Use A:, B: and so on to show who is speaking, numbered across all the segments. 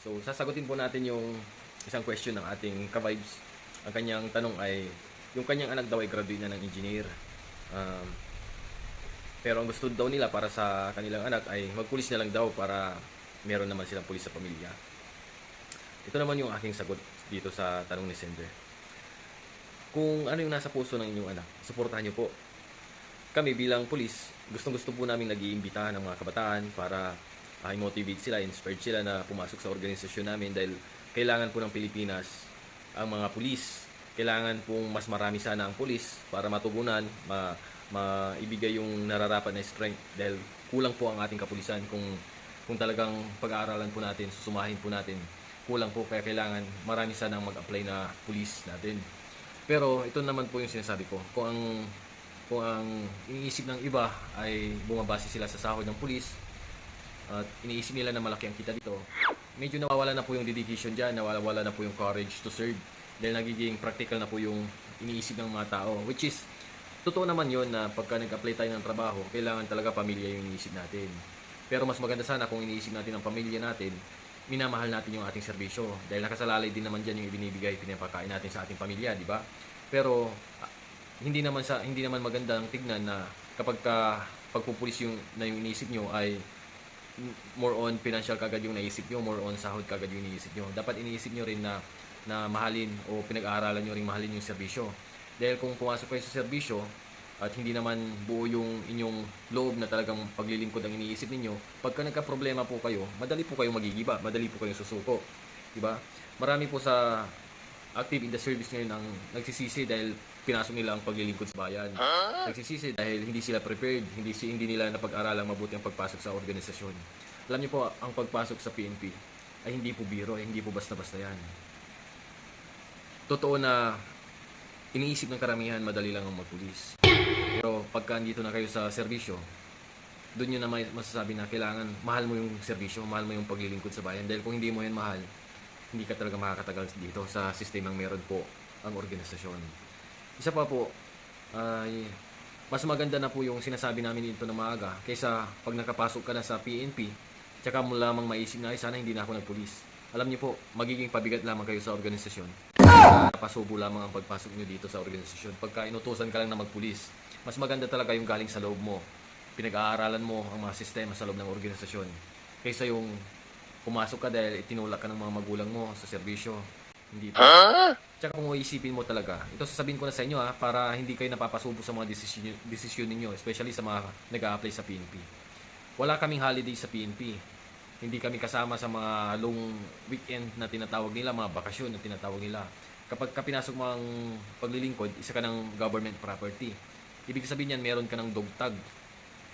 A: So, sasagutin po natin yung isang question ng ating ka-vibes. Ang kanyang tanong ay, yung kanyang anak daw ay graduate na ng engineer. Um, pero ang gusto daw nila para sa kanilang anak ay magpulis na lang daw para meron naman silang pulis sa pamilya. Ito naman yung aking sagot dito sa tanong ni Sender. Kung ano yung nasa puso ng inyong anak, suportahan niyo po. Kami bilang pulis, gustong gusto po namin nag-iimbita ng mga kabataan para uh, motivate sila, inspired sila na pumasok sa organisasyon namin dahil kailangan po ng Pilipinas ang mga pulis. Kailangan pong mas marami sana ang pulis para matugunan, ma, maibigay yung nararapat na strength dahil kulang po ang ating kapulisan kung kung talagang pag-aaralan po natin, susumahin po natin, kulang po kaya kailangan marami sana ang mag-apply na pulis natin. Pero ito naman po yung sinasabi ko. Kung ang kung ang iniisip ng iba ay bumabase sila sa sahod ng pulis at iniisip nila na malaki ang kita dito, medyo nawawala na po yung dedication dyan, nawawala na po yung courage to serve. Dahil nagiging practical na po yung iniisip ng mga tao. Which is totoo naman yon na pagka nag-apply tayo ng trabaho kailangan talaga pamilya yung iniisip natin. Pero mas maganda sana kung iniisip natin ang pamilya natin minamahal natin yung ating serbisyo. Dahil nakasalalay din naman dyan yung ibinibigay pinapakain natin sa ating pamilya di ba? Pero ah, hindi naman sa hindi naman magandang tignan na kapag ka pagpupulis yung na yung iniisip nyo ay more on financial kagad yung naisip nyo, more on sahod kagad yung iniisip nyo. Dapat iniisip nyo rin na, na mahalin o pinag-aaralan nyo rin mahalin yung serbisyo. Dahil kung pumasok kayo sa serbisyo at hindi naman buo yung inyong loob na talagang paglilingkod ang iniisip ninyo, pagka nagka-problema po kayo, madali po kayong magigiba, madali po kayong susuko. Diba? Marami po sa active in the service ngayon ang nagsisisi dahil pinasok nila ang paglilingkod sa bayan. Nagsisisi dahil hindi sila prepared, hindi hindi nila napag-aralang mabuti ang pagpasok sa organisasyon. Alam niyo po, ang pagpasok sa PNP ay hindi po biro, ay hindi po basta-basta yan. Totoo na iniisip ng karamihan madali lang ang magpulis. Pero pagka andito na kayo sa serbisyo, doon yun na may masasabi na kailangan mahal mo yung serbisyo, mahal mo yung paglilingkod sa bayan. Dahil kung hindi mo yan mahal, hindi ka talaga makakatagal dito sa sistemang meron po ang organisasyon. Isa pa po, ay mas maganda na po yung sinasabi namin dito na maaga kaysa pag nakapasok ka na sa PNP, tsaka mo lamang maisip na, ay sana hindi na ako nagpulis. Alam niyo po, magiging pabigat lamang kayo sa organisasyon. Napasubo lamang ang pagpasok niyo dito sa organisasyon. Pagka inutusan ka lang na magpulis, mas maganda talaga yung galing sa loob mo. Pinag-aaralan mo ang mga sistema sa loob ng organisasyon. Kaysa yung pumasok ka dahil itinulak ka ng mga magulang mo sa serbisyo. Hindi po. Tsaka kung isipin mo talaga, ito sasabihin ko na sa inyo ha, para hindi kayo napapasubo sa mga desisyon, desisyon ninyo, especially sa mga nag apply sa PNP. Wala kaming holiday sa PNP. Hindi kami kasama sa mga long weekend na tinatawag nila, mga bakasyon na tinatawag nila. Kapag ka pinasok mo ang paglilingkod, isa ka ng government property. Ibig sabihin yan, meron ka ng dog tag.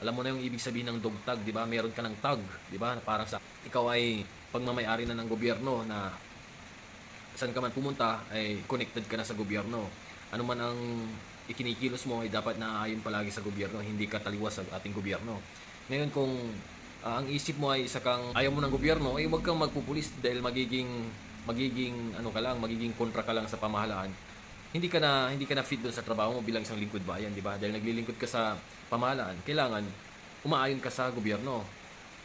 A: Alam mo na yung ibig sabihin ng dog tag, di ba? Meron ka ng tag, di ba? Parang sa ikaw ay pagmamayari na ng gobyerno na saan ka man pumunta ay connected ka na sa gobyerno. Ano man ang ikinikilos mo ay dapat naaayon palagi sa gobyerno, hindi ka taliwas sa ating gobyerno. Ngayon kung ah, ang isip mo ay isa kang ayaw mo ng gobyerno, ay huwag kang magpupulis dahil magiging magiging ano ka lang, magiging kontra ka lang sa pamahalaan. Hindi ka na hindi ka na fit doon sa trabaho mo bilang isang lingkod bayan, di ba? Dahil naglilingkod ka sa pamahalaan, kailangan umaayon ka sa gobyerno.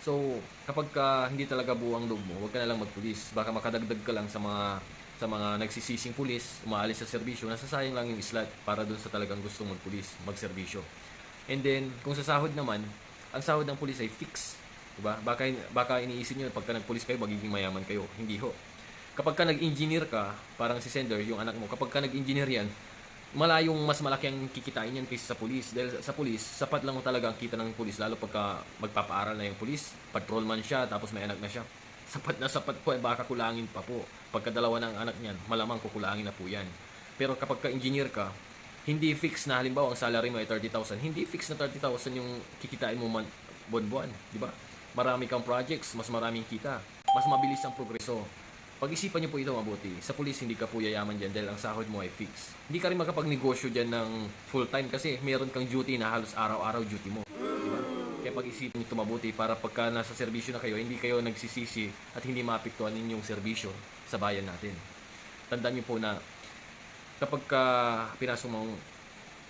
A: So, kapag ka hindi talaga buo ang loob mo, huwag ka na lang magpulis. Baka makadagdag ka lang sa mga sa mga nagsisising pulis, umaalis sa serbisyo, nasasayang lang yung slot para doon sa talagang gustong magpulis, magserbisyo. And then, kung sa sahod naman, ang sahod ng pulis ay fix. Diba? Baka, baka iniisip nyo, pagka nagpulis kayo, magiging mayaman kayo. Hindi ho. Kapag ka nag-engineer ka, parang si Sender, yung anak mo, kapag ka nag-engineer yan, malayong mas malaki ang kikitain yan kaysa sa pulis. Dahil sa pulis, sapat lang talaga ang kita ng pulis, lalo pagka magpapaaral na yung pulis, patrolman siya, tapos may anak na siya. Sapat na sapat po, eh, baka kulangin pa po. Pagka dalawa ng anak niyan, malamang kukulangin na po yan. Pero kapag ka-engineer ka, hindi fix na halimbawa ang salary mo ay 30,000, hindi fix na 30,000 yung kikitain mo man buwan-buwan, di ba? Marami kang projects, mas maraming kita, mas mabilis ang progreso. Pag-isipan niyo po ito mabuti. Sa pulis, hindi ka po yayaman dyan dahil ang sahod mo ay fix. Hindi ka rin makapag-negosyo dyan ng full-time kasi meron kang duty na halos araw-araw duty mo. Kaya pag-isipan niyo ito mabuti para pagka nasa serbisyo na kayo, hindi kayo nagsisisi at hindi maapektuhan ninyong serbisyo sa bayan natin. Tandaan niyo po na kapag ka pinasok mo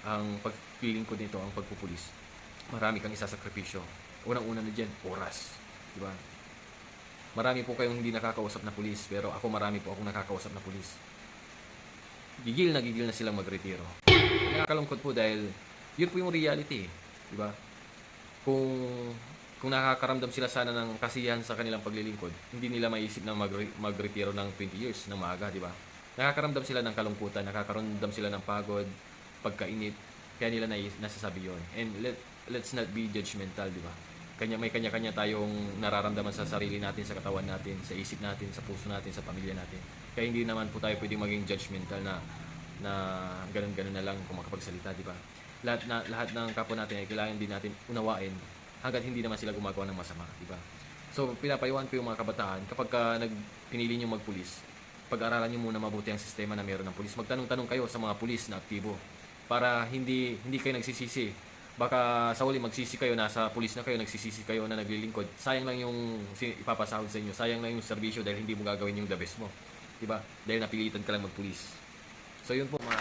A: ang, paglilingkod nito, ang pagpupulis, marami kang isasakripisyo. Unang-una na dyan, oras. Di ba? Marami po kayong hindi nakakausap na pulis, pero ako marami po akong nakakausap na pulis. Gigil na gigil na silang magretiro. Nakakalungkot po dahil yun po yung reality, eh. Kung kung nakakaramdam sila sana ng kasiyahan sa kanilang paglilingkod, hindi nila maiisip na magre- magretiro ng 20 years ng maaga, di ba? Nakakaramdam sila ng kalungkutan, nakakaramdam sila ng pagod, pagkainit, kaya nila nais- nasasabi yon. And let, let's not be judgmental, di ba? Kanya, may kanya-kanya tayong nararamdaman sa sarili natin, sa katawan natin, sa isip natin, sa puso natin, sa pamilya natin. Kaya hindi naman po tayo pwedeng maging judgmental na na ganun-ganun na lang kung makapagsalita, di ba? Lahat na lahat ng kapwa natin ay kailangan din natin unawain hangga't hindi naman sila gumagawa ng masama, di ba? So, pinapayuhan ko yung mga kabataan kapag ka nag pinili niyo magpulis, pag-aralan niyo muna mabuti ang sistema na meron ng pulis. Magtanong-tanong kayo sa mga pulis na aktibo para hindi hindi kayo nagsisisi. Baka sa huli magsisi kayo nasa pulis na kayo nagsisisi kayo na naglilingkod. Sayang lang yung ipapasahod sa inyo. Sayang lang yung serbisyo dahil hindi mo gagawin yung the best mo. 'Di ba? Dahil napilitan ka lang magpulis. So yun po mga